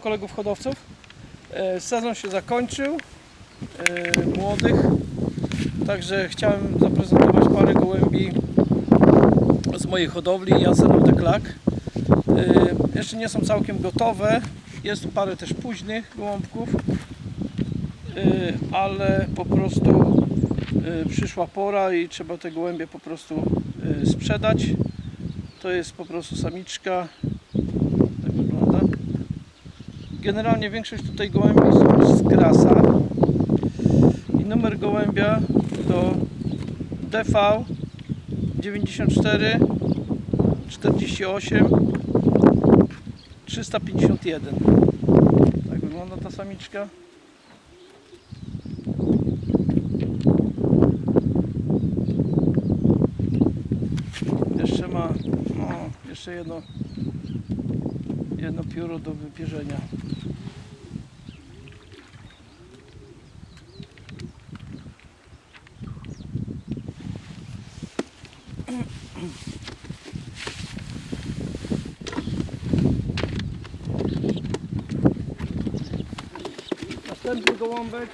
kolegów hodowców. E, Sezon się zakończył e, młodych, także chciałem zaprezentować parę gołębi z mojej hodowli Jansenów de Klak. E, Jeszcze nie są całkiem gotowe, jest tu parę też późnych gołąbków, ale po prostu przyszła pora i trzeba te gołębie po prostu sprzedać. To jest po prostu samiczka. Generalnie większość tutaj gołębi są z grasa. I numer gołębia to DV 94 48 351. Tak wygląda ta samiczka. Jeszcze ma no, jeszcze jedno jedno pióro do wypierzenia. Następny gołąbek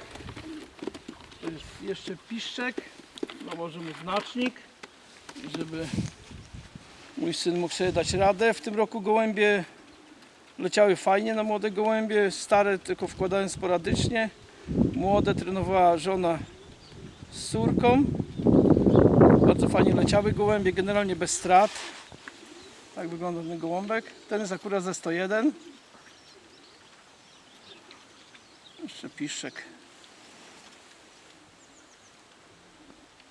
to jest jeszcze piszczek. Nałożę mu znacznik, żeby mój syn mógł sobie dać radę. W tym roku gołębie leciały fajnie na młode gołębie, stare tylko wkładałem sporadycznie. Młode trenowała żona z córką. Bardzo fajnie leciały gołębie, generalnie bez strat. Tak wygląda ten gołąbek. Ten jest akurat ze 101. Jeszcze piszczek.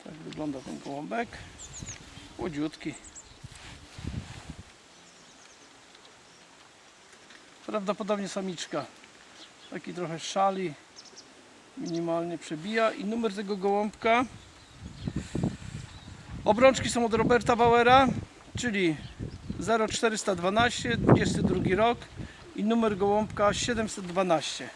Tak wygląda ten gołąbek. Łodziutki. Prawdopodobnie samiczka. Taki trochę szali. Minimalnie przebija. I numer tego gołąbka. Obrączki są od Roberta Bauera, czyli 0412, 22 rok i numer gołąbka 712.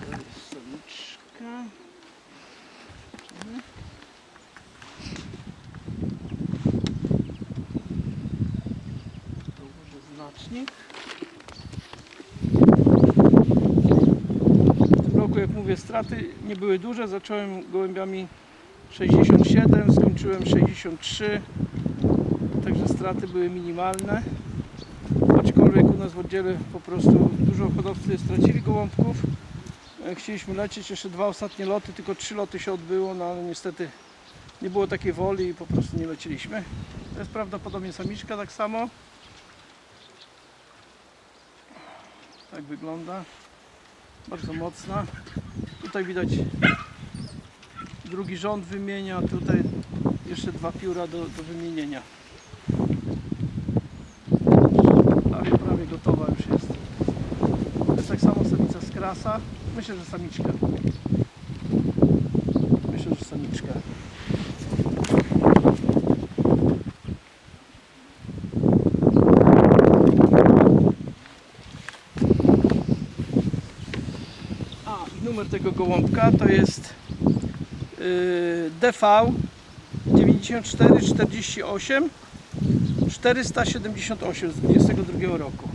To jest samiczka. Zobaczymy. Dołożę W tym roku, jak mówię, straty nie były duże. Zacząłem gołębiami 67, skończyłem 63. Także straty były minimalne. Aczkolwiek u nas w oddziale po prostu dużo hodowcy stracili gołąbków. E, Chcieliśmy lecieć jeszcze dwa ostatnie loty, tylko trzy loty się odbyło, no ale niestety nie było takiej woli i po prostu nie leciliśmy. To jest prawdopodobnie samiczka tak samo. Tak wygląda. Bardzo mocna. Tutaj widać drugi rząd wymienia, tutaj jeszcze dwa pióra do, do wymienienia. Prawie, prawie gotowa już jest. To jest tak samo samica z krasa. Myślę, że samiczka. Myślę, że samiczka. A, i numer tego gołąbka to jest DV 9448 478 z 22 roku.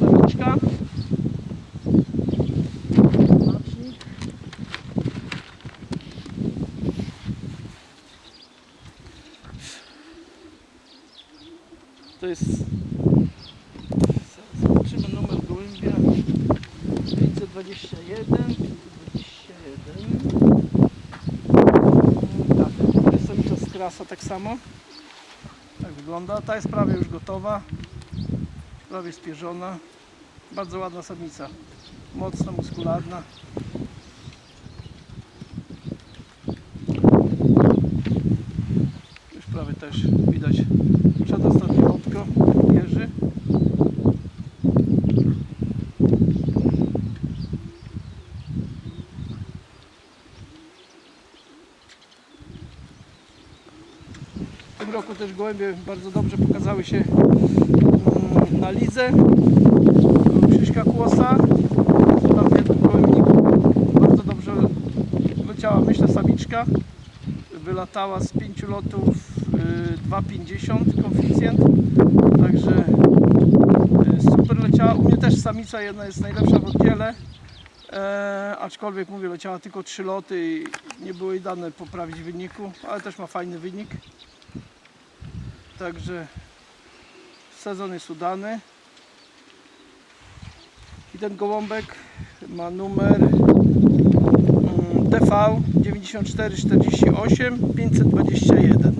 Samiczka. Znacznik. To jest. Zobaczymy numer gołębia. 521. 521. Tak, to jest z krasa tak samo. Tak wygląda. Ta jest prawie już gotowa. Prawie spierzona. Bardzo ładna samica. Mocna, muskularna. Już prawie też widać przedostatnie lotko jeży. roku też gołębie bardzo dobrze pokazały się mm, na lidze. Krzyśka Kłosa. Tam w jednym gołębniku bardzo dobrze leciała, myślę, samiczka. Wylatała z pięciu lotów y, 2,50 koeficjent. Także y, super leciała. U mnie też samica jedna jest najlepsza w oddziale. E, aczkolwiek mówię, leciała tylko 3 loty i nie było jej dane poprawić wyniku, ale też ma fajny wynik. Także sezon jest udany. I ten gołąbek ma numer TV 9448 521.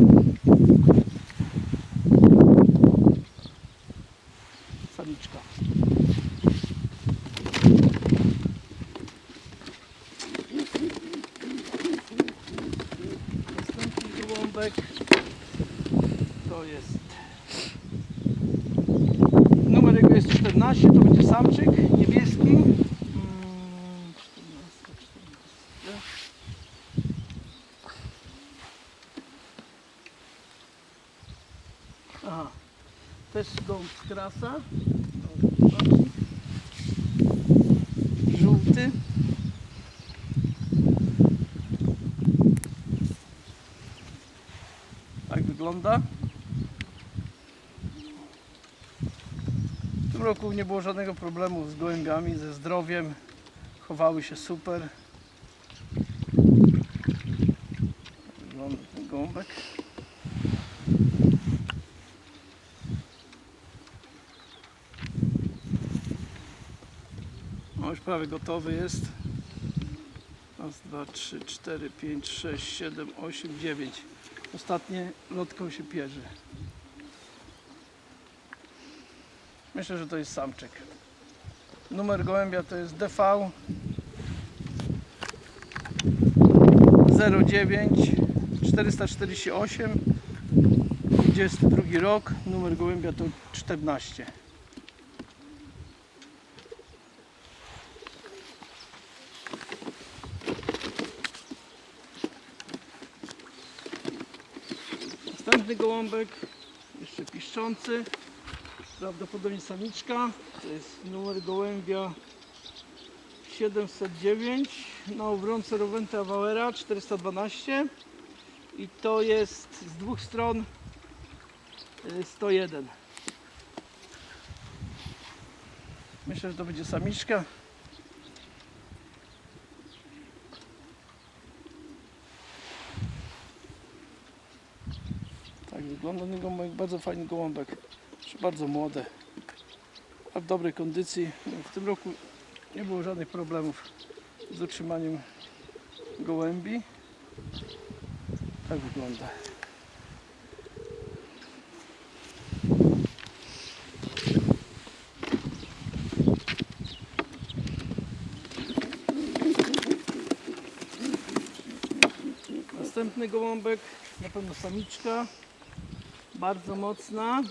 Samiczka. Następny gołąbek to jest numer jego jest 14, to będzie samczyk niebieski. Mm, 14, 14. Aha, też krasa. Żółty. Tak wygląda. W tym roku nie było żadnego problemu z gołębiami, ze zdrowiem. Chowały się super. Wygląda ten gołąbek. Już prawie gotowy jest. Raz, dwa, trzy, cztery, pięć, sześć, siedem, osiem, dziewięć. Ostatnie lotką się pierze. Myślę, że to jest samczyk. Numer gołębia to jest DV 09 448 22 rok. Numer gołębia to 14. Następny gołąbek, jeszcze piszczący, prawdopodobnie samiczka. To jest numer gołębia 709 na obrące Rowenta Wauera 412 i to jest z dwóch stron y, 101. Myślę, że to będzie samiczka. Wygląda ten gołąbek, bardzo fajny gołąbek. Bardzo młode. A w dobrej kondycji. W tym roku nie było żadnych problemów z utrzymaniem gołębi. Tak wygląda. Następny gołąbek, na pewno samiczka, bardzo mocna.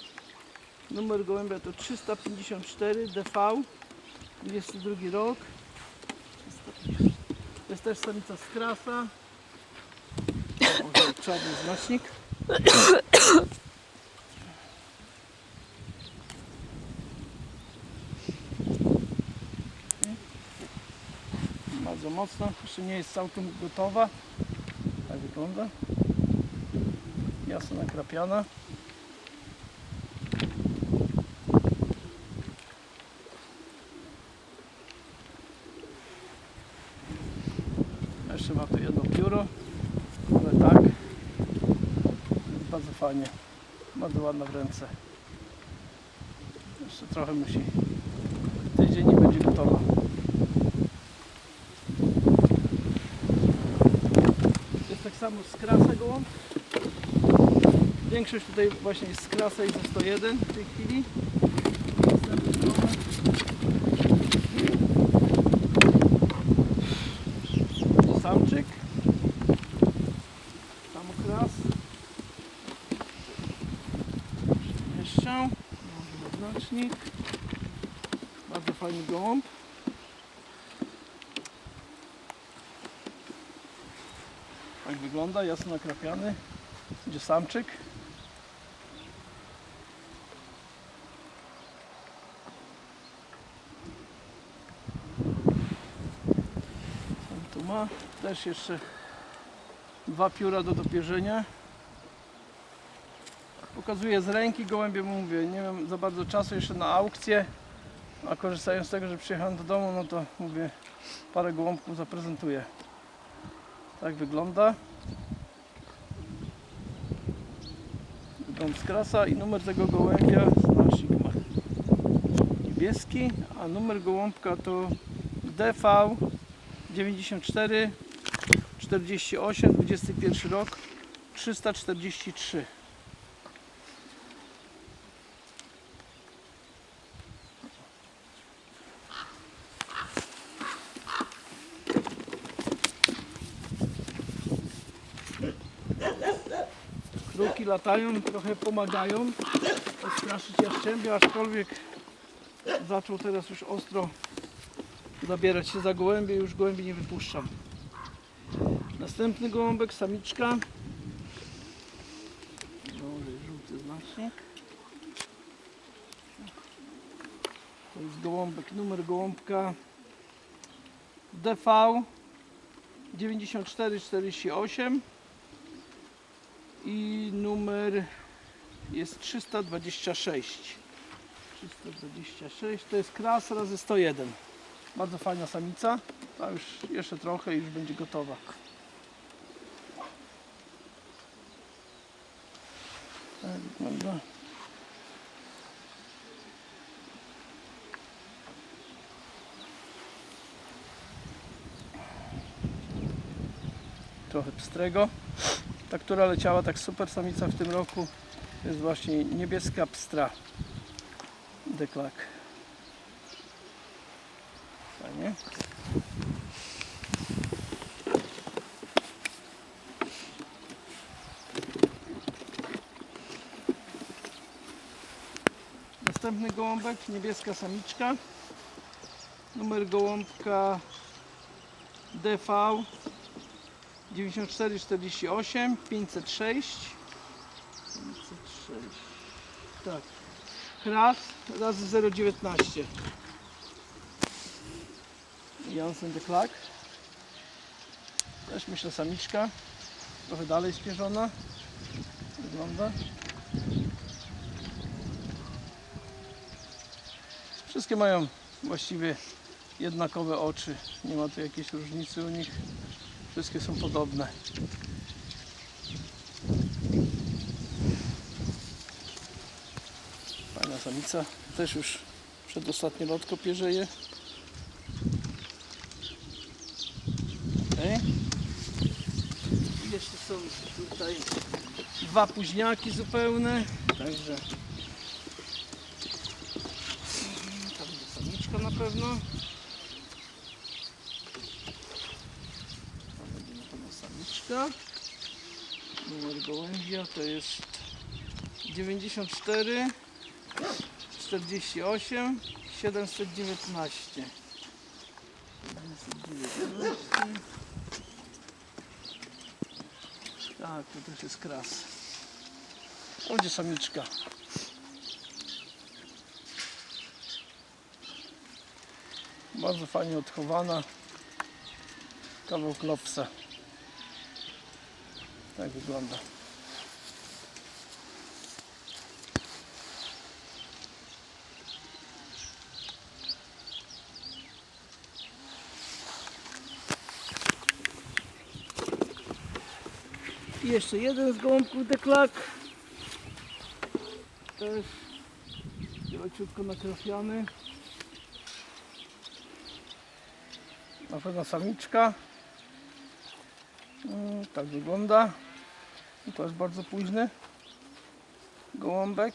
Numer gołębia to 354 DV, 22 rok. 350. To jest też samica z krasa. Może czarny znacznik. Bardzo mocna, jeszcze nie jest całkiem gotowa. Tak wygląda. Jasno nakrapiana. Jeszcze ma tu jedno pióro, ale tak. Bardzo fajnie. Bardzo ładna w ręce. Jeszcze trochę musi. Tydzień i będzie gotowa. Jest tak samo z krasa gołąb. Większość tutaj właśnie jest z krasa i ze 101 w tej chwili. Gołąb. Samczyk. Samokras. Jeszcze. Znacznik. Bardzo fajny gołąb. Tak wygląda, jasno nakrapiany. Będzie samczyk. Ma. Też jeszcze dwa pióra do dopierzenia. Pokazuję z ręki gołębie, mówię, nie mam za bardzo czasu jeszcze na aukcję, a korzystając z tego, że przyjechałem do domu, no to mówię, parę gołąbków zaprezentuję. Tak wygląda. Wygląd z krasa i numer tego gołębia na Sigma. Niebieski, a numer gołąbka to DV 94 48 21 rok 343. Kruki latają, trochę pomagają odstraszyć jaszczębia, aczkolwiek zaczął teraz już ostro zabierać się za gołębie, już gołębi nie wypuszczam. Następny gołąbek, samiczka. Dobry, żółty znacznik. To jest gołąbek, numer gołąbka DV 9448 i numer jest 326. 326 to jest kras razy 101. Bardzo fajna samica. A już jeszcze trochę i już będzie gotowa. Tak wygląda. Trochę pstrego. Ta, która leciała tak super samica w tym roku jest właśnie niebieska pstra. Deklak. Następny gołąbek, niebieska samiczka. Numer gołąbka DV 9448 506 506 tak. Kras razy 019 Jansen de Klag też myślę samiczka trochę dalej spierzona wygląda wszystkie mają właściwie jednakowe oczy nie ma tu jakiejś różnicy u nich Wszystkie są podobne. Fajna samica. Też już przedostatnie lotko pierzeje. Okay. Jeszcze są tutaj dwa późniaki zupełne. Także tam będzie samiczka na pewno. Tam będzie na pewno samiczka. Numer gołębia to jest 94 48 719. 719. Tak, to też jest kras. To będzie samiczka. Bardzo fajnie odchowana. Kawał klopsa. Tak wygląda. Jeszcze jeden z gołąbków deklak. Też leciutko nakrafiany. Na pewno samiczka. Mm, Tak wygląda. To jest bardzo późny gołąbek.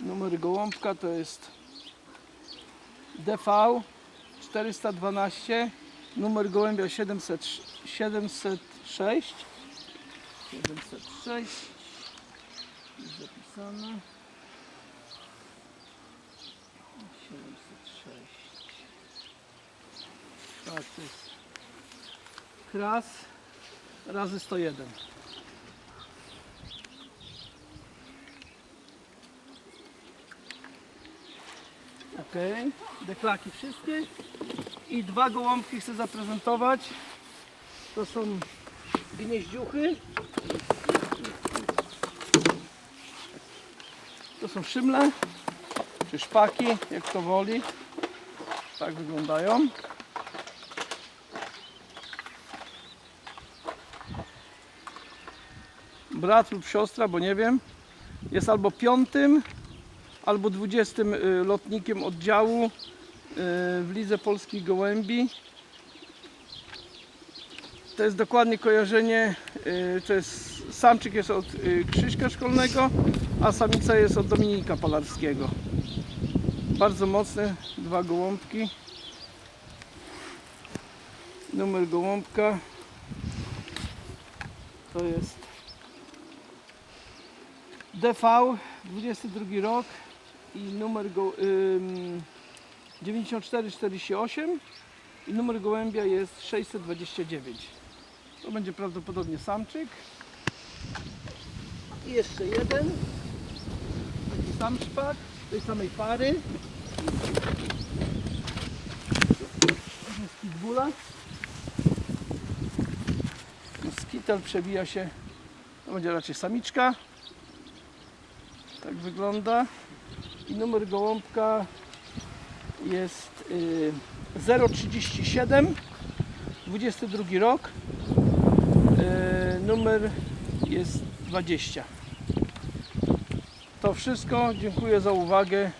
Numer gołąbka to jest DV 412, numer gołębia 700, 706. 706 jest zapisane. 706. Tak, to jest kras razy 101. Okej, deklaki wszystkie. I dwa gołąbki chcę zaprezentować. To są gnieździuchy. To są szymle, czy szpaki, jak to woli. Tak wyglądają. Brat lub siostra, bo nie wiem, jest albo piątym, albo dwudziestym y, lotnikiem oddziału y, w Lidze Polskich Gołębi. To jest dokładnie kojarzenie, y, to jest samczyk jest od Krzyśka Szkolnego, a samica jest od Dominika Palarskiego. Bardzo mocne, dwa gołąbki. Numer gołąbka to jest DV 22 rok i numer go, ym, 9448 i numer gołębia jest 629. To będzie prawdopodobnie samczyk. I jeszcze jeden. Taki sam szpak tej samej pary. To jest pitbulla. Skitel przebija się. To będzie raczej samiczka. Tak wygląda. I numer gołąbka jest y, 037 22 rok. Y, numer jest 20. To wszystko. Dziękuję za uwagę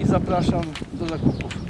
i zapraszam do zakupów.